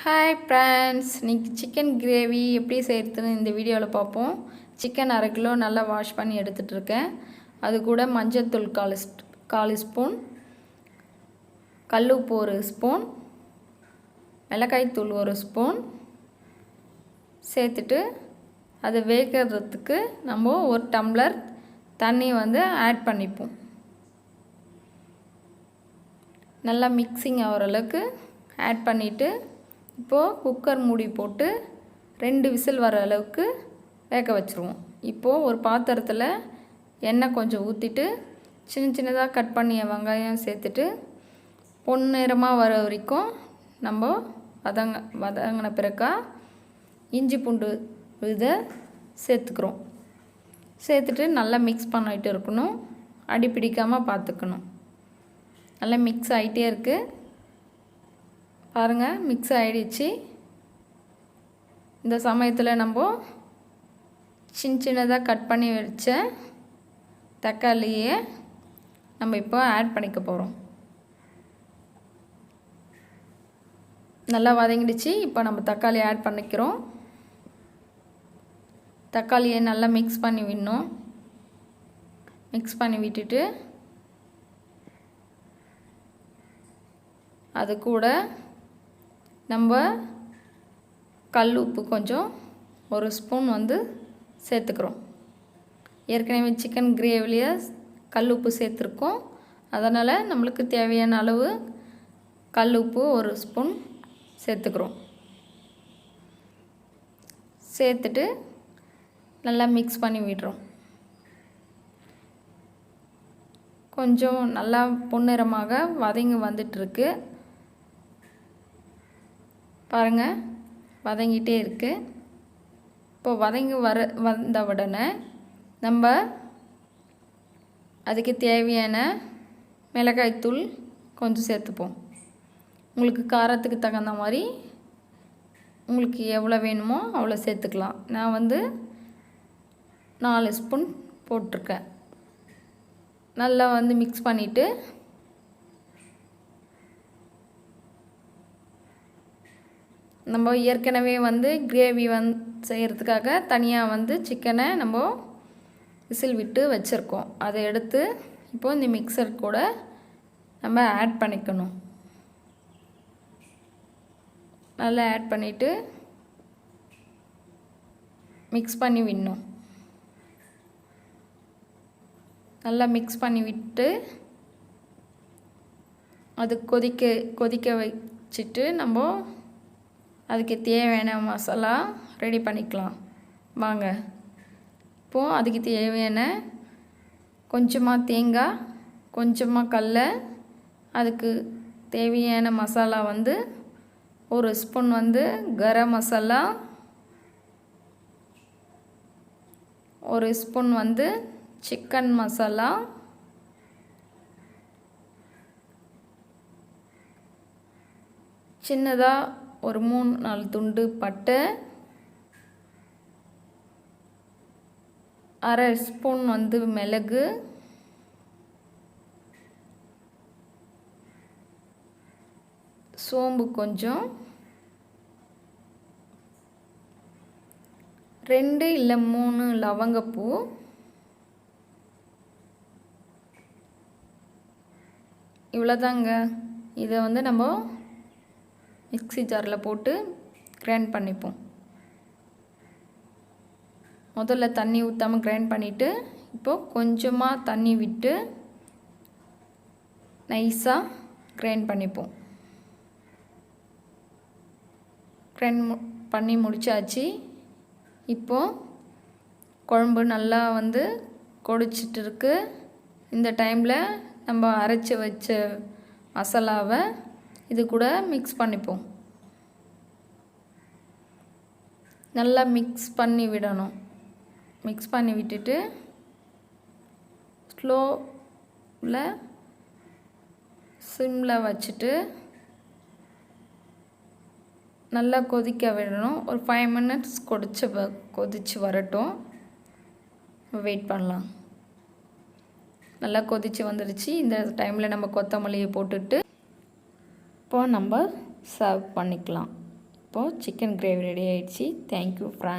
Hi friends இன்னைக்கு chicken gravy எப்படி செய்கிறதுன்னு இந்த வீடியோவில் பார்ப்போம். சிக்கன் அரை கிலோ நல்லா வாஷ் பண்ணி எடுத்துகிட்ருக்கேன் அது கூட மஞ்சள்தூள் கால் ஸ்- கால் ஸ்பூன் கல் உப்பு ஒரு ஸ்பூன் மிளகாய்த்தூள் ஒரு ஸ்பூன் சேர்த்துட்டு அதை வேகிறதுக்கு நம்ம ஒரு டம்ளர் தண்ணி வந்து ஆட் பண்ணிப்போம். நல்லா மிக்சிங் ஆகிற அளவுக்கு ஆட் பண்ணிவிட்டு இப்போது குக்கர் மூடி போட்டு ரெண்டு விசில் வர அளவுக்கு வேக வச்சுருவோம். இப்போது ஒரு பாத்திரத்தில் எண்ணெய் கொஞ்சம் ஊற்றிட்டு சின்ன சின்னதாக கட் பண்ணிய வெங்காயம் சேர்த்துட்டு பொன்னிறமாக வர வரைக்கும் நம்ம வதங்க வதங்கின பிறக்கா இஞ்சி பூண்டு இதை சேர்த்துக்கிறோம். சேர்த்துட்டு நல்லா மிக்ஸ் பண்ணிட்டு இருக்கணும். அடி பிடிக்காமல் பார்த்துக்கணும் நல்லா மிக்ஸ் ஆகிட்டே இருக்குது பாருங்கள் மிக்ஸ் ஆகிடுச்சு இந்த சமயத்தில் நம்ம சின்ன சின்னதாக கட் பண்ணி வச்ச தக்காளியை நம்ம இப்போ ஆட் பண்ணிக்க போகிறோம் நல்லா வதங்கிடுச்சு இப்போ நம்ம தக்காளி ஆட் பண்ணிக்கிறோம். தக்காளியை நல்லா மிக்ஸ் பண்ணி விடணும். மிக்ஸ் பண்ணி விட்டுட்டு அது கூட நம்ம கல் உப்பு கொஞ்சம் ஒரு ஸ்பூன் வந்து சேர்த்துக்கிறோம். ஏற்கனவே சிக்கன் கிரேவிலேயே கல் உப்பு சேர்த்துருக்கோம். அதனால் நம்மளுக்கு தேவையான அளவு கல் உப்பு ஒரு ஸ்பூன் சேர்த்துக்கிறோம். சேர்த்துட்டு நல்லா மிக்ஸ் பண்ணி விடுறோம். கொஞ்சம் நல்லா பொன்னிறமாக வதங்கி வந்துட்டுருக்கு. பாருங்கள் வதங்கிட்டே இருக்கு. இப்போ வதங்கி வர வந்த உடனே நம்ம அதுக்கு தேவையான மிளகாய்த்தூள் கொஞ்சம் சேர்த்துப்போம். உங்களுக்கு காரத்துக்கு தகுந்த மாதிரி உங்களுக்கு எவ்வளோ வேணுமோ அவ்வளோ சேர்த்துக்கலாம். நான் வந்து நாலு ஸ்பூன் போட்டிருக்கேன். நல்லா வந்து மிக்ஸ் பண்ணிவிட்டு நம்ம ஏற்கனவே வந்து கிரேவி வந் செய்கிறதுக்காக தனியாக வந்து சிக்கனை நம்ம விசில் விட்டு வச்சுருக்கோம். அதை எடுத்து இப்போது இந்த மிக்சர் கூட நம்ம ஆட் பண்ணிக்கணும். நல்லா ஆட் பண்ணிவிட்டு மிக்ஸ் பண்ணி விடணும். நல்லா மிக்ஸ் பண்ணி விட்டு அது கொதிக்க கொதிக்க வச்சுட்டு நம்ம அதுக்கு தேவையான மசாலா ரெடி பண்ணிக்கலாம். வாங்க. இப்போது அதுக்கு தேவையான கொஞ்சமாக தேங்காய் கொஞ்சமாக கடல அதுக்கு தேவையான மசாலா வந்து ஒரு ஸ்பூன் வந்து கரம் மசாலா ஒரு ஸ்பூன் வந்து சிக்கன் மசாலா சின்னதாக ஒரு மூணு நாலு துண்டு பட்டை அரை ஸ்பூன் வந்து மிளகு சோம்பு கொஞ்சம் ரெண்டு இல்லை மூணு லவங்கப்பூ இவ்வளோதாங்க இதை வந்து நம்ம மிக்ஸி ஜாரில் போட்டு கிரைண்ட் பண்ணிப்போம். முதல்ல தண்ணி ஊற்றாமல் கிரைண்ட் பண்ணிவிட்டு இப்போது கொஞ்சமாக தண்ணி விட்டு நைஸாக கிரைண்ட் பண்ணிப்போம். கிரைண்ட் மு பண்ணி முடிச்சாச்சு. இப்போது குழம்பு நல்லா வந்து கொடிச்சிட்டு இருக்கு. இந்த டைமில் நம்ம அரைச்சி வச்ச மசாலாவை இது கூட மிக்ஸ் பண்ணிப்போம். நல்லா மிக்ஸ் பண்ணி விடணும். மிக்ஸ் பண்ணி விட்டுட்டு ஸ்லோவில் சிம்மில் வச்சுட்டு நல்லா கொதிக்க விடணும். ஒரு ஃபைவ் மினிட்ஸ் கொதிச்சு வ கொதிச்சு வரட்டும். வெயிட் பண்ணலாம். நல்லா கொதிச்சு வந்துடுச்சு இந்த டைமில் நம்ம கொத்தமல்லியை போட்டுட்டு இப்போது நம்ம சர்வ் பண்ணிக்கலாம். இப்போது சிக்கன் கிரேவி ரெடி ஆகிடுச்சி தேங்க்யூ ஃப்ரெண்ட்